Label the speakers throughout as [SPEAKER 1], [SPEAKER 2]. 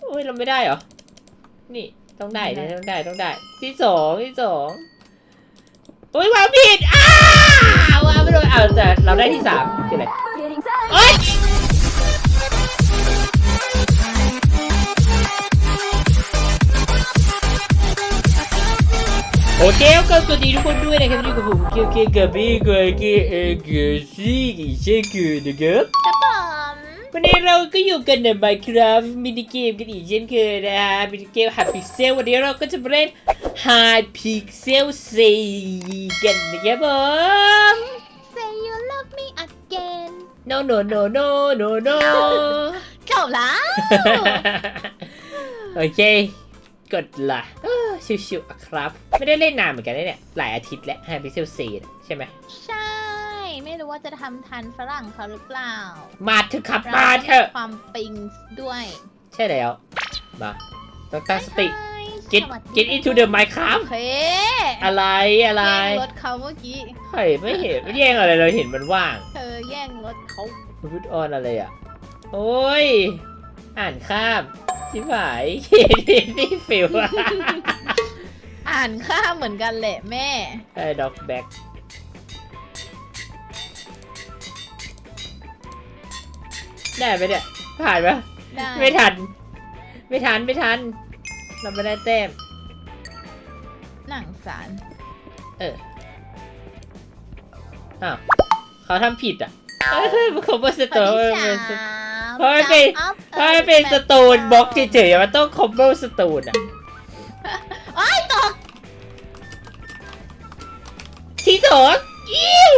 [SPEAKER 1] โอ้ยเราไม่ได้เหรอ นี่ต้องได้เนี่ยต้องได้ต้องได้ ที่สองที่สองโอ้ยวางผิด อ้าวางไม่โดนอ้าวแต่เราได้ที่สามคืออะไรโอ๊ยโอเคก็สวัสดีทุกคนด้วยนะครับที่อยู่กับผมเกียวเกียวกับพี่กวยเกียวเอเกียวซี่อีเชกูนะครับ
[SPEAKER 2] ครับผม
[SPEAKER 1] วันนี้เราก็อยู่กันใน Minecraft มินิเกมกันอีกเช่นเคยนะฮะมินิเกม High Pixel วันนี้เราก็จะมาเล่น High Pixel 4กันนะครับผม
[SPEAKER 2] Say you love me again
[SPEAKER 1] no no no no no no
[SPEAKER 2] จบแล้ว
[SPEAKER 1] โอเค กดละเออชิวๆอะครับ ไม่ได้เล่นนานเหมือนกันนะเนี่ย หลายอาทิตย์แล้ว High Pixel 4น่ะใช่ไหม
[SPEAKER 2] ใช่ไม่รู้ ว่าจะทำทันฝรั่งเขาหรือเปล่า
[SPEAKER 1] มาเถอะครับมาเถอะ
[SPEAKER 2] ความปิงด้วย
[SPEAKER 1] ใช่แล้ว มาต้องตั้งสติ
[SPEAKER 2] ใช่
[SPEAKER 1] get
[SPEAKER 2] สวัสดี
[SPEAKER 1] get into the Minecraft
[SPEAKER 2] โอเค
[SPEAKER 1] อะไรอะไร
[SPEAKER 2] แย่งรถเขาเมื่อกี้
[SPEAKER 1] เฮ้ยไม่เห็นไม่แย่งอะไรเราเห็นมันว่าง
[SPEAKER 2] เธอแย่งรถเขา
[SPEAKER 1] พุทออนอะไรอะ โอ้ย อ่านข้ามชิบหายเคนี่ฟิวอะ
[SPEAKER 2] อ่านข้ามเหมือนกันแหละแม่
[SPEAKER 1] ไอ้ด็อกแบ็ก ได้ไหมเนี่ยผ่านปะ
[SPEAKER 2] ได้
[SPEAKER 1] ไม่ทัน ไม่ทันไม่ทัน เราไม่ได้แต้ม
[SPEAKER 2] หนังสาร
[SPEAKER 1] เอออ้าวเขาทำผิดอะเอ้ยมันเขาเป็นสโตน
[SPEAKER 2] ข้อที่สาม
[SPEAKER 1] เฮ้ยเป็น
[SPEAKER 2] จับ
[SPEAKER 1] ถ้าไม่เป็นสโตนบล็อกเฉยๆมันต้องคอมโบสโตนอะ
[SPEAKER 2] โอ้ยตก
[SPEAKER 1] ที่สองอิ้ว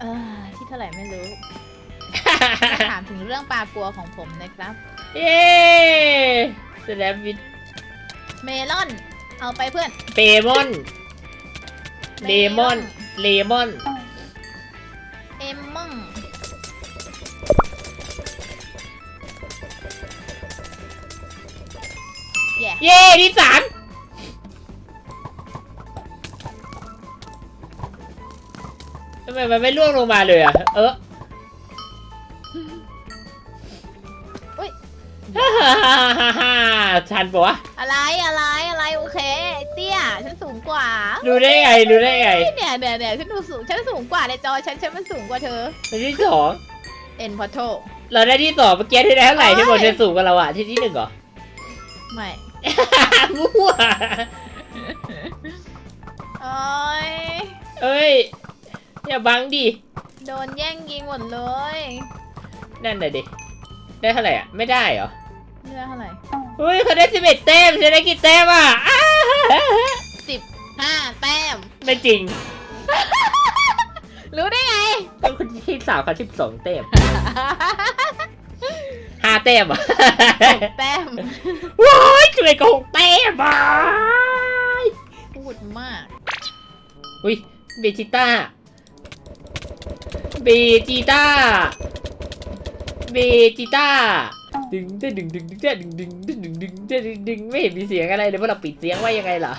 [SPEAKER 2] เออที่เท่าไหร่ไม่รู้ถามถึงเรื่องปลากลัวของผมนะครับ
[SPEAKER 1] เย้สแลมวิด
[SPEAKER 2] เมลอน เอาไปเพื่อน
[SPEAKER 1] เปมอน เลมอน เลมอน
[SPEAKER 2] เอมมอนแย่
[SPEAKER 1] เย้ที่สามทำไมมันไม่ล่วงลงมาเลยอะ เออ
[SPEAKER 2] อุ้ย
[SPEAKER 1] ฮ่าฮ่าฮ่าฮ่าฮ่าทันปะวะ
[SPEAKER 2] อะไรอะไรอะไรโอเคไอ้เตี้ยฉันสูงกว่า
[SPEAKER 1] ดูได้ไงดูได้ไง
[SPEAKER 2] เนี่ยเนี่ยเนี่ยฉันดูสูงฉันสูงกว่าในจอฉันฉันมันสูงกว่าเธอ
[SPEAKER 1] อันที่สอง
[SPEAKER 2] เอ็นพอโท
[SPEAKER 1] เราได้ที่สองเมื่อกี้ที่ได้เท่าไหร่
[SPEAKER 2] โอ้ย
[SPEAKER 1] ที่บอกจะสูงกว่าเราอะที่ที่หนึ่งเหรอ
[SPEAKER 2] ไม่
[SPEAKER 1] มั่ว
[SPEAKER 2] โอ้ย
[SPEAKER 1] เอ้ยอย่าบังดิ
[SPEAKER 2] โดนแย่งยิงหมดเลย
[SPEAKER 1] นั่นน่ะดิได้เท่าไหร่อะ ไม่ได้เหรอ
[SPEAKER 2] เลือกเท่าไหร่
[SPEAKER 1] เฮ้ยเขาได้สิบเอ็ดแต้มฉันได้กี่แต้มอะอ้า
[SPEAKER 2] สิบห้าแต้ม
[SPEAKER 1] ไม่จริง
[SPEAKER 2] รู้ได้ไง
[SPEAKER 1] ต้องคนที่สาวเขาสิบสองแต้มห้าแต้มอะ
[SPEAKER 2] หกแต้ม
[SPEAKER 1] ว้ายช่วยโกงแต้มอะ
[SPEAKER 2] พูดมาก
[SPEAKER 1] อุ้ยเบจิต้าเบจิต้าเบจิต้า ดึงได้ดึงดึงดึงได้ดึงดึงดึงดึงดึงได้ดึงดึงไม่เห็นมีเสียงอะไรเลยว่าเราปิดเสียงไว้ยังไงล่ะ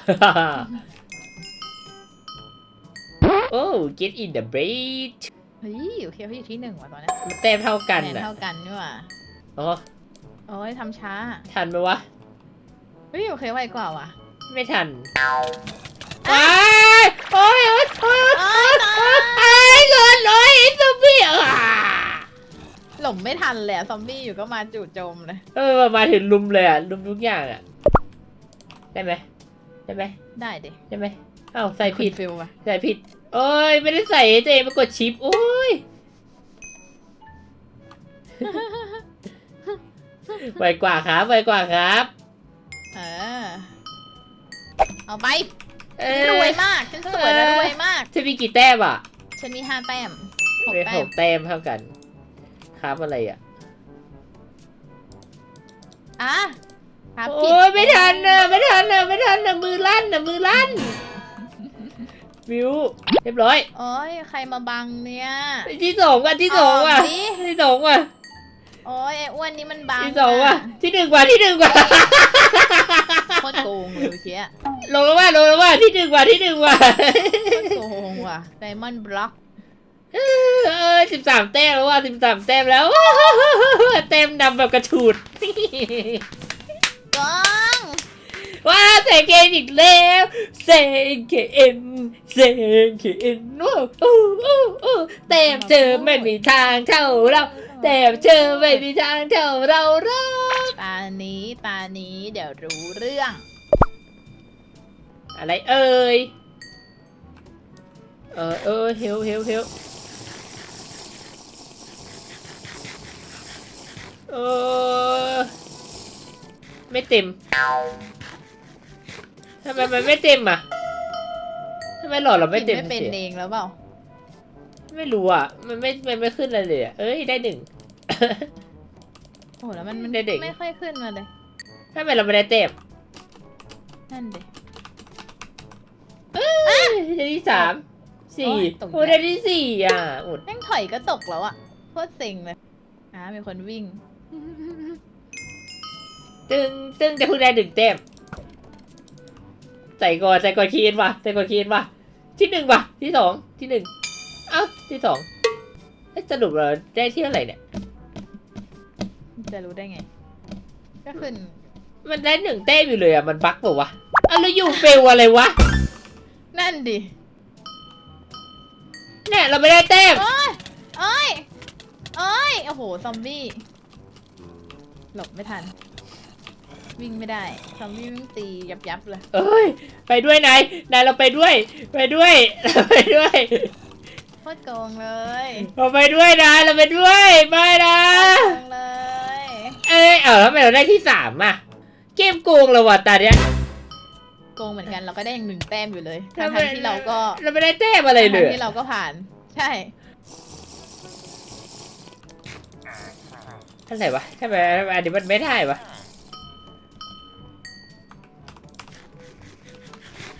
[SPEAKER 1] โอ้ get in the bait
[SPEAKER 2] เฮ้ยโอเคพี่อยู่ที่หนึ่งว่ะตอนนี้
[SPEAKER 1] เต็มเท่ากันอะ
[SPEAKER 2] เท่ากันนี่ว่ะ
[SPEAKER 1] อ้
[SPEAKER 2] โอ้ยทำช้า
[SPEAKER 1] ทันไหมวะ
[SPEAKER 2] เฮ้ยโอเคไวกว่าว่ะ
[SPEAKER 1] ไม่ทันโอ้ยโอ้ยโอ้ยโอ้ย
[SPEAKER 2] โอ้ย
[SPEAKER 1] โอ้ยเงินอ้อยสบีอะ
[SPEAKER 2] หลบไม่ทันเลยอะซอมบี้อยู่ก็มาจู่โจมเลย
[SPEAKER 1] เออมาถึงลุมเลยอะลุมทุกอย่างอะ ได้ไหมได้ไหม
[SPEAKER 2] ได้ดิ
[SPEAKER 1] ได้ไหมอ้าวใส่ผิด
[SPEAKER 2] ฟิลว่ะ
[SPEAKER 1] ใส่ผิดโอ้ยไม่ได้ใส่ให้ตัวเองมากดชิปโอ้ยไวกว่าครับไวกว่าครับ
[SPEAKER 2] เออ เอาไป
[SPEAKER 1] เอ
[SPEAKER 2] ฉันรวยมากฉันสวยและรวยมาก
[SPEAKER 1] จะมีกี่แต้มอะ
[SPEAKER 2] ฉันมีห้าแต้มหก
[SPEAKER 1] เป็น
[SPEAKER 2] แต้
[SPEAKER 1] ห
[SPEAKER 2] ม
[SPEAKER 1] กแต้มเท่ากัน ครับอะไรอะ
[SPEAKER 2] อะครับผิด
[SPEAKER 1] โอ้ยไม่ทันนะไม่ทันนะไม่ทันนะมือลั่นนะมือลั่นวิวเรียบร้อย
[SPEAKER 2] โอ้ยใครมาบังเนี่ย
[SPEAKER 1] ที่สองว่ะที่สองว่ะ
[SPEAKER 2] ดิ
[SPEAKER 1] ที่สองว่ะ
[SPEAKER 2] โอ้ยไอ้อ้วนนี่มันบัง
[SPEAKER 1] ที่สองว่ะที่หนึ่งว่ะที่หนึ่งว่ะ
[SPEAKER 2] โคตรโกงเลยเมื่อกี้
[SPEAKER 1] ลงแล้วว่ะลงแล้วว่ะที่หนึ่งว่ะที่หนึ่งว่ะ
[SPEAKER 2] โคตรโกงว่ะไดมอนด์บล็อก
[SPEAKER 1] เออสิบสามแต้มแล้วว่ะสิบสามแต้มแล้วเต็มนำแบบกระฉูด
[SPEAKER 2] กล้อง
[SPEAKER 1] ว้าเซเกมอีกแล้วเซเกมเซเกมอู้อู้อู้อู้เต็มเจอไม่มีทางเท่าเราแต่เจอไม่มีทางเท่าเราหรอก
[SPEAKER 2] ตานี้ตานี้เดี๋ยวรู้เรื่อง
[SPEAKER 1] อะไรเอ่ยเออเออเฮลเฮลเฮล เออไม่เต็มทำไมมันไม่เต็มอะทำไมหลอดเราไม่เต็ม
[SPEAKER 2] ไม่เป็น
[SPEAKER 1] สิ
[SPEAKER 2] เองแล้วเปล่า
[SPEAKER 1] ไม่รู้อะ มันไม่ มันไม่ขึ้นอะไรเลยอะเอ้ยได้หนึ่ง
[SPEAKER 2] โอ้โหแล้วมันมัน
[SPEAKER 1] เด็กๆ
[SPEAKER 2] ไม่ค่อยขึ้นมาเลย
[SPEAKER 1] ทำไมเราไม่ได้เต็ม
[SPEAKER 2] นั่นเด็
[SPEAKER 1] ได้ที่สามสี่
[SPEAKER 2] โอ้ยตกใจ
[SPEAKER 1] โอ้ได้ที่สี่อะอุด
[SPEAKER 2] แม่งถอยก็ตกแล้วอะโคตรเซ็งเลยอ่ามีคนวิ่ง
[SPEAKER 1] ตึงตึงจะเพิ่งได้หนึ่งเต็ม ใส่ก่อนใส่ก่อนคีนว่ะใส่ก่อนคีนว่ะ ที่หนึ่งว่ะ ที่สองที่หนึ่งเอ้าที่สองเอ๊ะสรุปเราได้ที่เท่าไหร่เนี่ย
[SPEAKER 2] จะรู้ได้ไง ก็ขึ้น
[SPEAKER 1] มันได้หนึ่งเต้มอยู่เลยอะ มันบั๊กเปล่าวะอ้าวแล้วยูเฟลอะไรวะ
[SPEAKER 2] นั่นดิ
[SPEAKER 1] เนี่ยเราไม่ได้เต้ม
[SPEAKER 2] โอ้ยโอ้ยโอ้ยโอ้โห ซอมบี้ หลบไม่ทัน วิ่งไม่ได้ซอมบี้วิ่งตียับยับๆเลย
[SPEAKER 1] เอ้ย ไปด้วยนายนายเราไปด้วย ไปด้วยเราไปด้วย
[SPEAKER 2] โคตรโกงเลย
[SPEAKER 1] เราไปด้วยนะเราไปด้วยไม่นะ
[SPEAKER 2] โกงเลย
[SPEAKER 1] เอ้ยเออทำไมเราได้ที่สามอะเกมโกงเราว่ะตาเนี้ย
[SPEAKER 2] โกงเหมือนกันเราก็ได้อย่างหนึ่งแต้มอยู่เลย
[SPEAKER 1] ทำ
[SPEAKER 2] ทั้
[SPEAKER 1] ไม
[SPEAKER 2] งๆที่เราก็
[SPEAKER 1] เราไม่ได้แต้มอะไรเล
[SPEAKER 2] ทั้
[SPEAKER 1] ย
[SPEAKER 2] งๆที่เราก็ผ่าน ใช่
[SPEAKER 1] ท่านไหนวะทำไมทำไมอันนี้มันไม่ได้วะ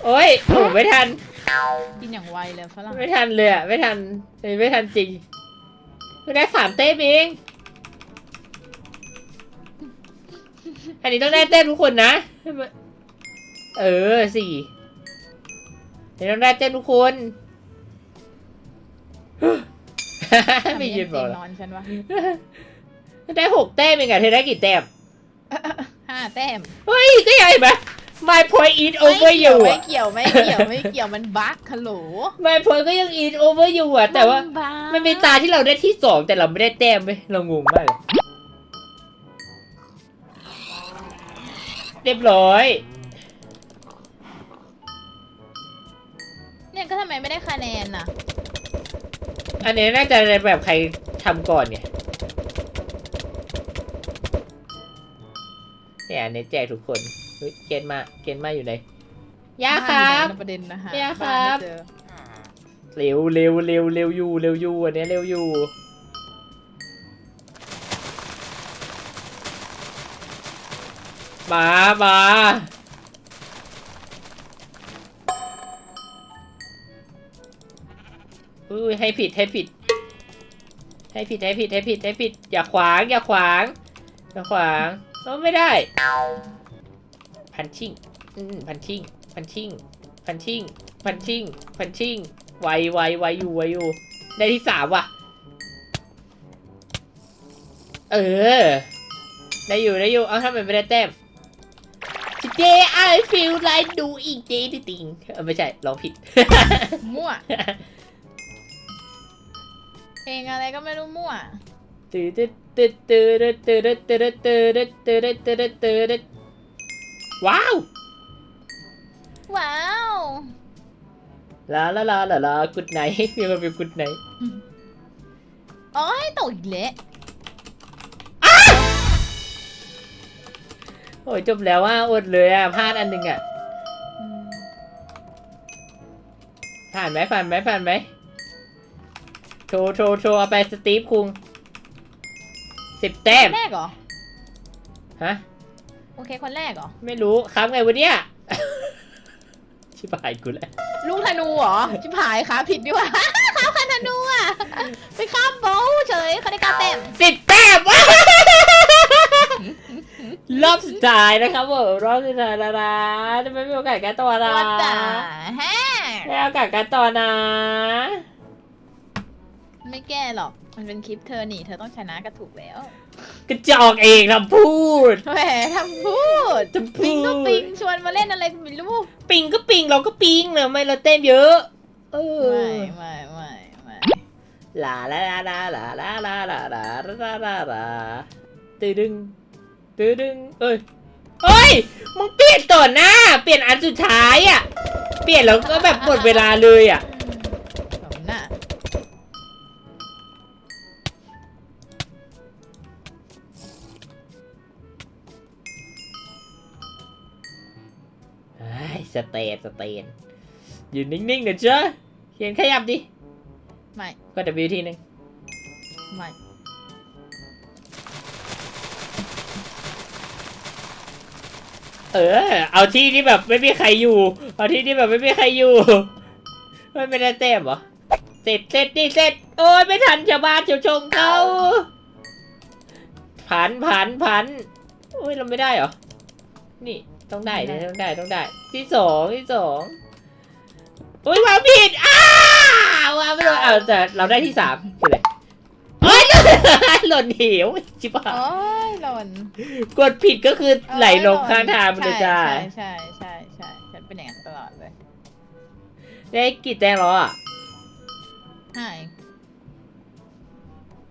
[SPEAKER 1] โอ้ยโอ้ไม่ทัน
[SPEAKER 2] กินอย่างไวเลยฝรั่ง
[SPEAKER 1] ไม่ทันเลยอะไม่ทันไม่ทันจริงเพิ่งได้สามเต้มเองอันนี้ต้องได้เต้มทุกคนนะ เออสี่อันนี้ต้องได้เต้มทุกคนไม่ยืนบอก
[SPEAKER 2] เตี
[SPEAKER 1] หร
[SPEAKER 2] ยง
[SPEAKER 1] อน
[SPEAKER 2] อนฉันวะ
[SPEAKER 1] ได้หกแต้มเองอะเธอได้กี่แต้ม
[SPEAKER 2] ห้าแต้ม
[SPEAKER 1] เฮ้ยก็ยังเห็นไหม My point is over
[SPEAKER 2] ไม่เกี่ยว
[SPEAKER 1] you
[SPEAKER 2] ไม่
[SPEAKER 1] อะ
[SPEAKER 2] เกี่ยวไม่เกี่ยวไม่เกี่ยวมันบั๊กฮัลโหล
[SPEAKER 1] My point ก็ยัง is over you อะแต่ว่า
[SPEAKER 2] บั๊ก
[SPEAKER 1] มันมีตาที่เราได้ที่สองแต่เราไม่ได้แต้มไหมเรางงมากเลยเรียบร้อย
[SPEAKER 2] เนี่ยก็ทำไมไม่ได้คะแนนน่ะ
[SPEAKER 1] อันนี้น่าจะแบบใครทำก่อนเนี่ย เนี่ยอันนี้แจกทุกคนเฮ้ยเกณฑ์มาเกณฑ์มาอยู่ไหนย่าครับา
[SPEAKER 2] นอยู่ในประเด็นนะฮะ
[SPEAKER 1] ย่าครับา
[SPEAKER 2] นไม่เจอ
[SPEAKER 1] เร็วเร็วเร็วเร็วอยู่เร็วอยู่อันเนี้ยเร็วอยู่มามาอุ้ยให้ผิดให้ผิด ให้ผิดให้ผิดให้ผิดให้ผิด อย่าขวาง อย่าขวาง อย่าขวาง เออไม่ได้ พันชิ่งอืมพันชิ่งพันชิ่งพันชิ่งพันชิ่งพันชิ่งไวไวไวอยู่ไวอยู่ได้ที่สามว่ะ เออ ได้อยู่ได้อยู่เอาถ้ามันไม่ได้แต้ม Today I feel like doing anything เออไม่ใช่ร้องผิด
[SPEAKER 2] มั่ว เพลงอะไรก็ไม่รู้มั่ว
[SPEAKER 1] ตื่นตื่นตื่นตื่นตื่นตื่นตื่นตื่นตื่นตื่นตื่นว้าว
[SPEAKER 2] ว้าว
[SPEAKER 1] ลาลาลาลาลากุดไหนมีคนเป็นกุดไหน
[SPEAKER 2] โอ้ยตกอีกแล้ว
[SPEAKER 1] โอ้ยจบแล้วว่าอดเลยอะพลาดอันหนึ่งอะ
[SPEAKER 2] อืม
[SPEAKER 1] ผ่านไหมผ่านไหมผ่านไหมโชว์โชว์โชว์เอาไปสตีฟคุง สิบแต้ม
[SPEAKER 2] แรกเหรอ
[SPEAKER 1] ฮะ
[SPEAKER 2] โอเค คนแรกเหรอ
[SPEAKER 1] ไม่รู้ครับไงวะเนี่ย ชิบหายกูแล้ว
[SPEAKER 2] ลูกธนูเหรอ ชิบหายขาผิดดีกว่าขาพันธนูอะ ไปข้ามโบว์เฉยเขาได้เก้าแต้ม
[SPEAKER 1] สิบแต้มว้าวรอบสุดท้ายนะครับผมรอบสุดท้ายแล้วนะจะไม่มีโอกาสแก้ตัวนะ
[SPEAKER 2] วัดจ๋าแฮะ
[SPEAKER 1] ไม่เอาโอกาสแก้ตัวนะ
[SPEAKER 2] ไม่แก้หรอก มันเป็นคลิปเธอหนีเธอต้องชนะก็ถูกแล้ว
[SPEAKER 1] กระจอกเองทำพูด
[SPEAKER 2] แหมทำพูด
[SPEAKER 1] ทำพู
[SPEAKER 2] ปิงก็
[SPEAKER 1] ด
[SPEAKER 2] ปิงชวนมาเล่นอะไรไม่รู้
[SPEAKER 1] ปิงก็ปิงเราก็ปิงเนอะไม่เราเต้นเยอะ เออ
[SPEAKER 2] ไม่ไม่ไม่ไม่
[SPEAKER 1] ลาลาลาลาลาลาลาลาลาลาลาลาตื้อดึงตื้อดึงเอ้ยเฮ้ย มึงเปลี่ยนต่อหน้า เปลี่ยนอันสุดท้ายอะ เปลี่ยนแล้วก็แบบหมดเวลาเลยอะ สเตนสเตนยืนนิ่งๆเดี๋ยวเจ้าเขียนขยับดิ
[SPEAKER 2] ไม่
[SPEAKER 1] ก็ W ทีหนึ่ง
[SPEAKER 2] ไม่
[SPEAKER 1] เออ เอาที่ที่แบบไม่มีใครอยู่ เอาที่ที่แบบไม่มีใครอยู่ไม่ไม่ได้เต้มเหรอ เสร็จเสร็จนี่เสร็จ โอ้ยไม่ทันชาวบ้านชาวชงเขาผันผันผันโอ้ยเราไม่ได้เหรอ นี่ ต้องได้ดิต้องได้ต้องได้ ที่สองที่สองโอ้ยวางผิดอ้าววางไม่โดนเอาแต่เราได้ที่สามคืออะไรโอ้ยหล่นเหวจิบหาย
[SPEAKER 2] โอ้ยหล่น
[SPEAKER 1] กดผิดก็คือไหลลงข้างทางไปเลยจ้า
[SPEAKER 2] ใช่ใช่ใช่ใช่ฉันเป็นอย่างนั้นตลอดเลย
[SPEAKER 1] ได้กี่แต้มแล้วอะ
[SPEAKER 2] ใช่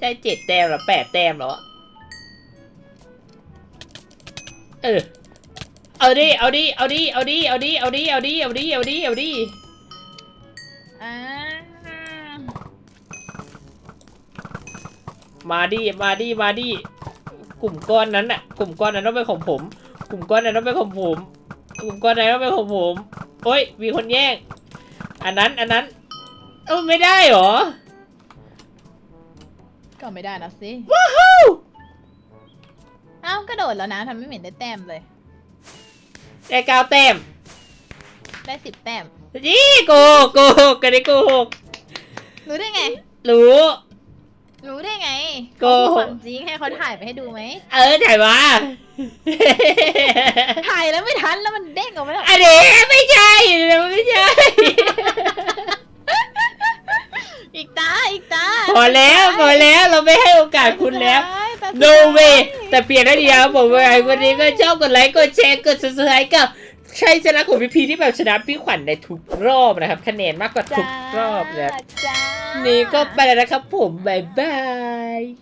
[SPEAKER 1] ได้เจ็ดแต้มแล้วแปดแต้มแล้วอะเออ เอาดิ เอาดิ เอาดิ เอาดิ เอาดิ เอาดิ เอาดิ เอาดิ เอาดิ เอาดิ
[SPEAKER 2] อ่า
[SPEAKER 1] มาดิ มาดิ มาดิ กลุ่มก้อนนั้นน่ะ กลุ่มก้อนนั้นต้องเป็นของผม กลุ่มก้อนนั้นต้องเป็นของผม กลุ่มก้อนนั้นต้องเป็นของผม โอ้ย มีคนแย่ง อันนั้น อันนั้น เอ้าไม่ได้เหรอ
[SPEAKER 2] ก็ไม่ได้นะสิ
[SPEAKER 1] ว้าว
[SPEAKER 2] เอ้ากระโดดแล้วนะทำไม่เห็นได้แต้มเลย
[SPEAKER 1] ได้เก้าแต้ม
[SPEAKER 2] ได้สิบแต้ม
[SPEAKER 1] ยี่โกหกโกหกกันได้โกหก
[SPEAKER 2] รู้ได้ไง
[SPEAKER 1] รู้
[SPEAKER 2] รู้ได้ไง
[SPEAKER 1] โกหก
[SPEAKER 2] เขาพูดความจริงให้เขาถ่ายไปให้ดูไหม
[SPEAKER 1] เออถ่ายมา
[SPEAKER 2] ถ่ายแล้วไม่ทันแล้วมันเด้งออกมาแล้ว
[SPEAKER 1] อันนี้ไม่ใช่ไม่ใช่
[SPEAKER 2] อีกตาอีกตา
[SPEAKER 1] พอแล้วพอแล้วเราไม่ให้โอกาสคุณแล้ว
[SPEAKER 2] ตาสุด
[SPEAKER 1] no
[SPEAKER 2] ท้าย
[SPEAKER 1] way แต่เปลี่ยนได้ดีครับผมว่าวันนี้ก็ชอบกดไลค์กดแชร์กด subscribe กับชัยชนะของพี่พีที่แบบชนะพี่ขวัญในทุกรอบนะครับ คะแนนมากกว่าทุกรอบนะครับ
[SPEAKER 2] จ้า
[SPEAKER 1] นี่ก็ไปแล้วนะครับผม บ๊ายบาย